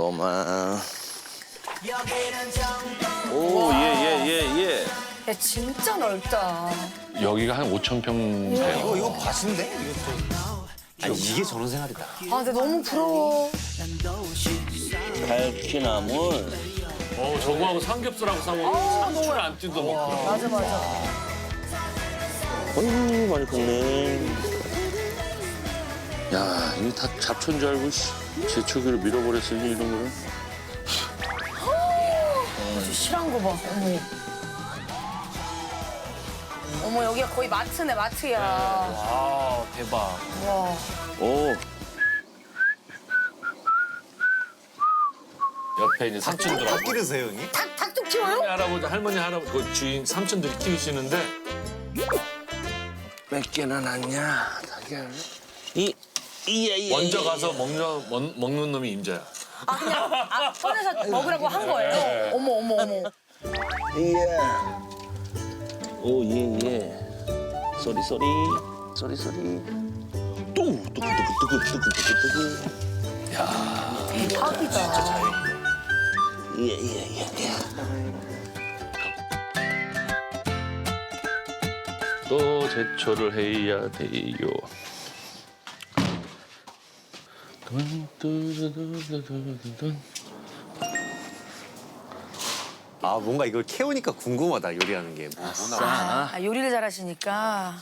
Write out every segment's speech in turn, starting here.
또만. 오, 예, 예, 예, 예. 야 진짜 넓다. 여기가 한 5천 평 돼요. 이거 이거 밭인데? 이것도. 아니 이게 저런 생활이다. 아 근데 너무 부러워. 갈퀴나물. 어, 저거하고 삼겹살하고 싸먹으면 상추를 안 뜯어 먹고. 맞아 맞아. 어휴, 많이 컸네. 야, 이거 다 잡초인 줄 알고, 씨. 제초기로 밀어버렸으니, 이런 거를. 아주 실한 거 봐. 어머. 어머 여기가 거의 마트네 마트야. 아 대박. 와. 오, 옆에 이제 삼촌들하고. 닭 기르세요 형님? 닭 닭도 키워요? 할아버지, 할머니, 할아버지, 그 주인 삼촌들이 키우시는데 몇 개나 났냐, 닭이야. 이, 이, 이, 먼저 가서 먹는, 먹- 먹는 놈이 임자야. 아 그냥 아 꺼내서 먹으라고 한 거예요? 어머 어머 어머. 예. 오, 예, 예. 쏘리, 쏘리. 쏘리, 쏘리. 또, 뚜구, 뚜구, 뚜구, 뚜구, 뚜구, 뚜구. 대박이다. 예, 예, 예, 예. 또 제초를 해야 돼요. 아 뭔가 이걸 캐오니까 궁금하다 요리하는 게 뭐구나. 아 요리를 잘하시니까.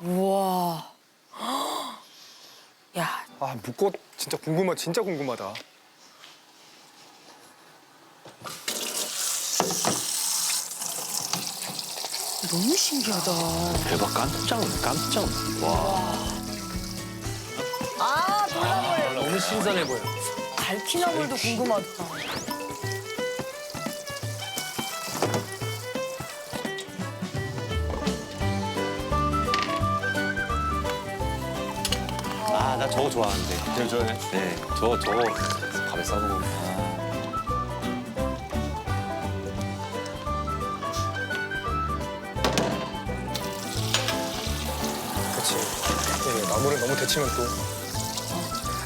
우와. 야, 아 묵꽃 진짜 궁금하 진짜 궁금하다. 너무 신기하다. 대박 깜짝 깜짝. 와. 아, 놀라워요. 너무 신선해 보여. 갈퀴나물도 궁금하다. 아 나 저거 좋아하는데. 제일 좋아해. 네. 저 저거 밥에 싸 먹으면. 예, 나무를 너무 데치면 또.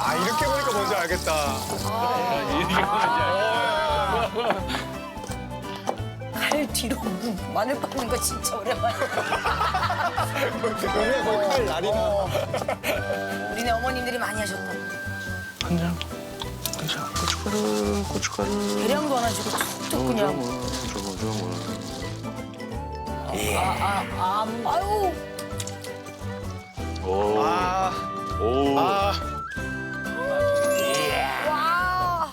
아 이렇게 보니까 뭔지 알겠다. 칼 뒤로 무- 마늘 빻는 거 진짜 오랜만이야. 오늘 거의 칼 날이나. 우리네 어머님들이 많이 하셨다. 간장, 간장, 고춧가루, 고춧가루. 계량도 안 하시고 툭툭 그냥. 조금. 아, 아, 아유. 오. 아, 오. 아, 와.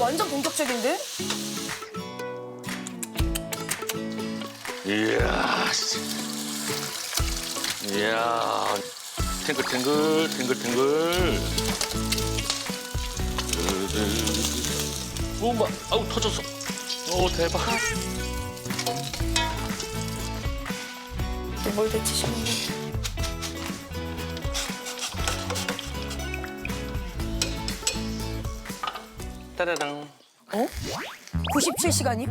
완전 본격적인데? 이야, 씨. 이야, 탱글탱글, 탱글탱글. 오, 마, 아우, 터졌어. 오, 대박. 뭘 데치시는데? 따라랑. 어? 97시간이요?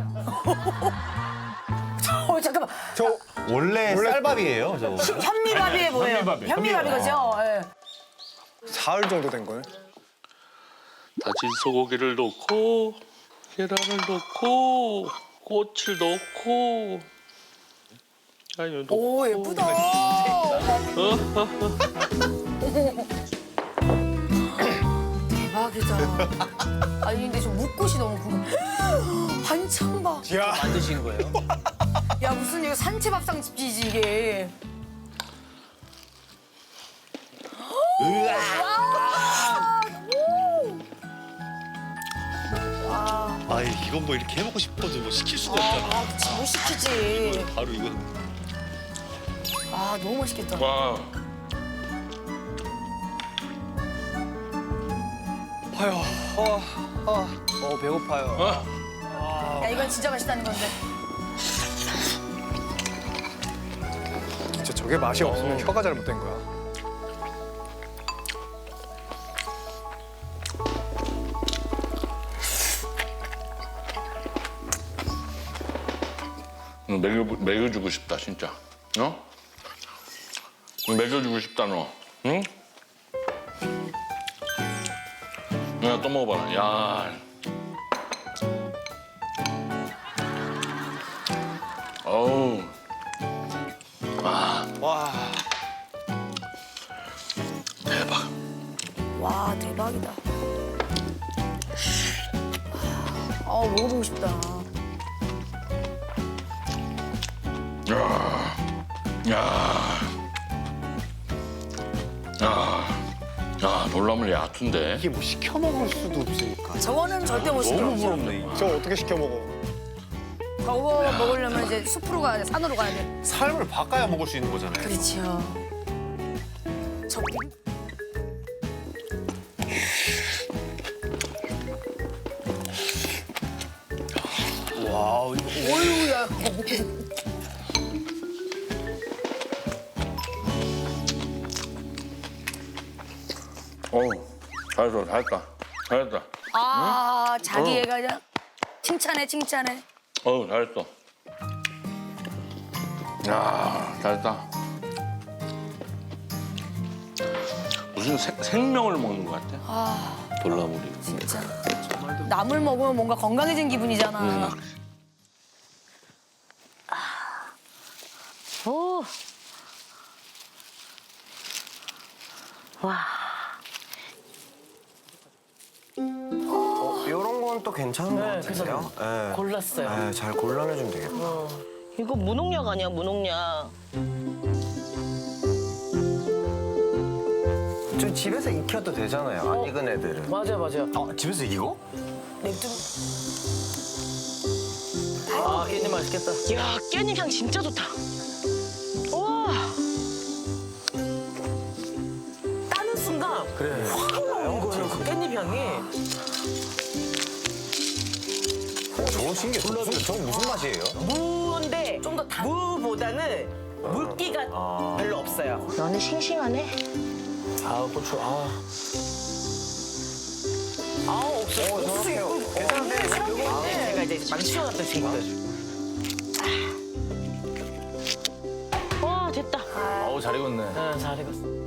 어, 잠깐만. 저 원래, 쌀밥이에요 저거. 현미밥이 뭐예요? 현미밥이에요. 현미밥이 그죠? 예. 사흘 정도 된 거예요. 다진 소고기를 넣고, 계란을 넣고, 꽃을 넣고. 아니, 넣고. 오, 예쁘다. 대박이다. 아니, 근데 저 묵꽃이 너무 궁금해. 한참 봐. 야, 만드신 거예요? 야, 무슨 이거 산채 밥상 집이지, 이게. 아 이건 뭐 이렇게 해먹고 싶어도 뭐 시킬 수가 없잖아. 아, 그치, 못 시키지. 바로 이거 아 너무 맛있겠다. 와. 아유, 어, 어, 어 배고파요. 어? 야 이건 진짜 맛있다는 건데. 진짜 저게 맛이 어. 없으면 혀가 잘못된 거야. 먹여, 먹여주고 싶다, 진짜. 어? 먹여주고 싶다 너. 응? 야, 또 먹어봐라. 야. 어우. 와. 대박. 와 대박이다. 아 먹어보고 싶다. 야, 놀라면 얕은데. 이게 뭐 시켜 먹을 수도 없으니까. 저거는 절대 못 시켜. 너무 부럽네. 저 어떻게 시켜 먹어? 저거 먹으려면 이제 숲으로 가야 돼. 산으로 가야 돼. 삶을 바꿔야 먹을 수 있는 거잖아요. 그렇죠. 저 와, 이거 어유야. 어우, 잘했어, 잘했다. 잘했다. 아 자기 애가 그냥 칭찬해 칭찬해. 어우, 잘했어. 야, 잘했다. 무슨 생, 생명을 먹는 것 같아. 아 돌나물이. 진짜. 나물 먹으면 뭔가 건강해진 기분이잖아. 오. 와. 건또 괜찮은 것 같은데요? 네. 골랐어요. 네, 잘 골라내주면 되겠다. 이거 무농약 아니야, 무농약. 저 집에서 익혀도 되잖아요, 안 익은 애들은. 맞아, 맞아. 아, 집에서 이거? 아, 깻잎 맛있겠다. 야, 깻잎 향 진짜 좋다. 와. 따는 순간 그래. 신기해. 무슨, 저거 무슨 맛이에요? 무인데 좀 더 무보다는 물기가 아. 별로 없어요. 나는 싱싱하네. 아, 고추, 아. 아, 없어. 옥수 이거 괜찮은데? 제가 이제 막 치워놨던 친구들. 와, 됐다. 어우, 잘 익었네. 응, 잘 익었어.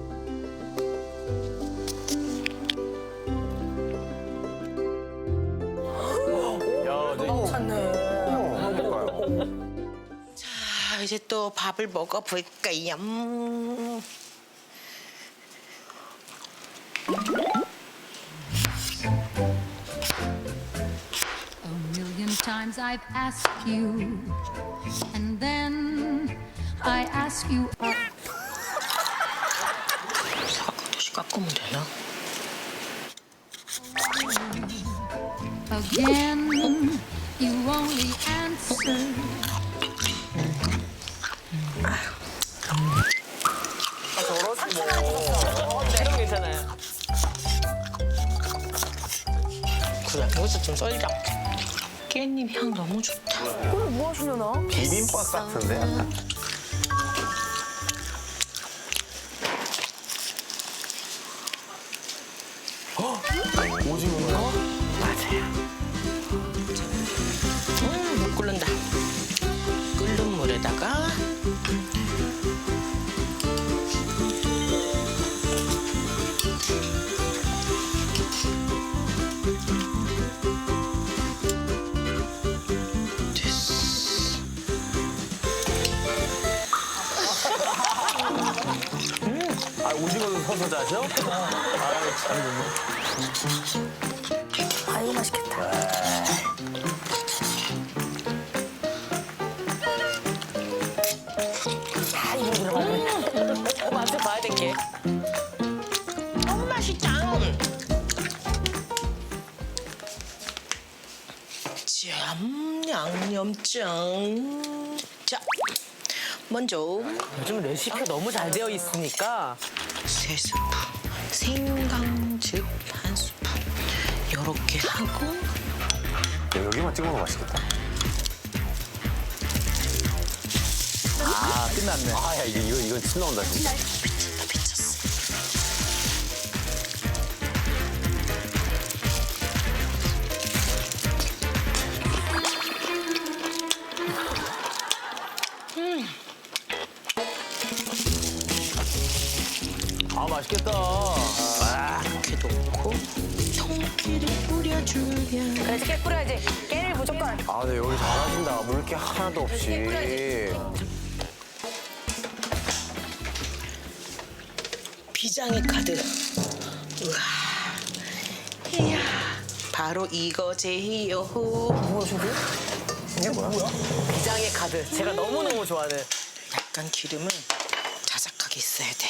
이제 또 밥을 먹어볼까요? 음. A million times I've asked you, and then I ask you. 다시 깎으면 되나? Again, you only answer. 그래, 여기서 좀 썰자. 깻잎 향 너무 좋다. 오늘 뭐 하시려나? 비빔밥 같은데, 약간? 맞아요. 아, 오징어도 서서 자죠? 아 이거 맛있겠다. 아 이거 들어가네. 어, 맛을 봐야 될 게. 너무 맛있다. 짬 양념장. 자, 먼저 요즘 레시피가 너무 잘 되어 있으니까 세 스푼, 생강즙 한 스푼. 요렇게 하고 여기만 찍어 먹으면 맛있겠다. 아, 끝났네. 아, 야, 이거, 이거, 이거 침 나온다, 진짜. 아 근데 여기 잘하신다. 물기 하나도 없이. 비장의 카드. 우와. 이야. 바로 이거제요. 뭐야 저게? 비장의 카드. 제가 너무너무 좋아하는. 약간 기름은 자작하게 있어야 돼.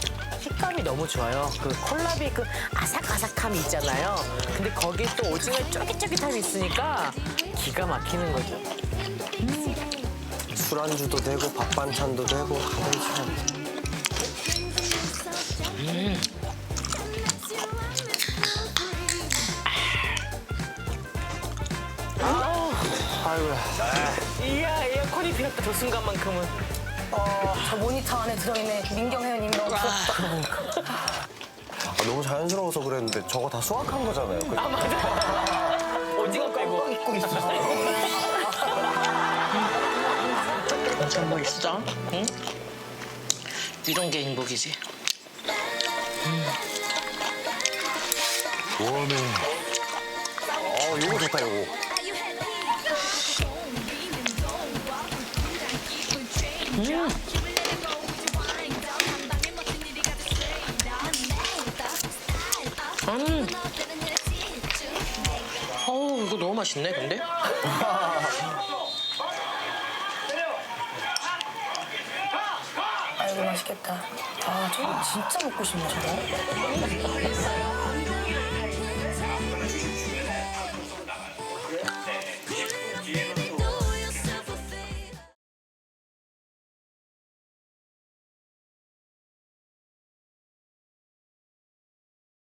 식감이 너무 좋아요. 그 콜라비 그 아삭아삭함이 있잖아요. 근데 거기에 또 오징어의 쫄깃쫄깃함이 있으니까 기가 막히는 거죠. 술안주도 되고 밥 반찬도 되고 다 되죠. 아이고야. 이야 에어컨이 피었다 저 순간만큼은. 어, 저 모니터 안에 들어있는 민경 회원님 너무 부럽다. 아, 너무 자연스러워서 그랬는데 저거 다 수확한 거잖아요. 그죠? 오징어 빼고. 정말 있어? 응? 이런 게 행복이지. 어 요거 좋다 요거. 음. 어우 이거 너무 맛있네 근데? 아이고 맛있겠다. 아 저거 진짜 먹고 싶네 저거.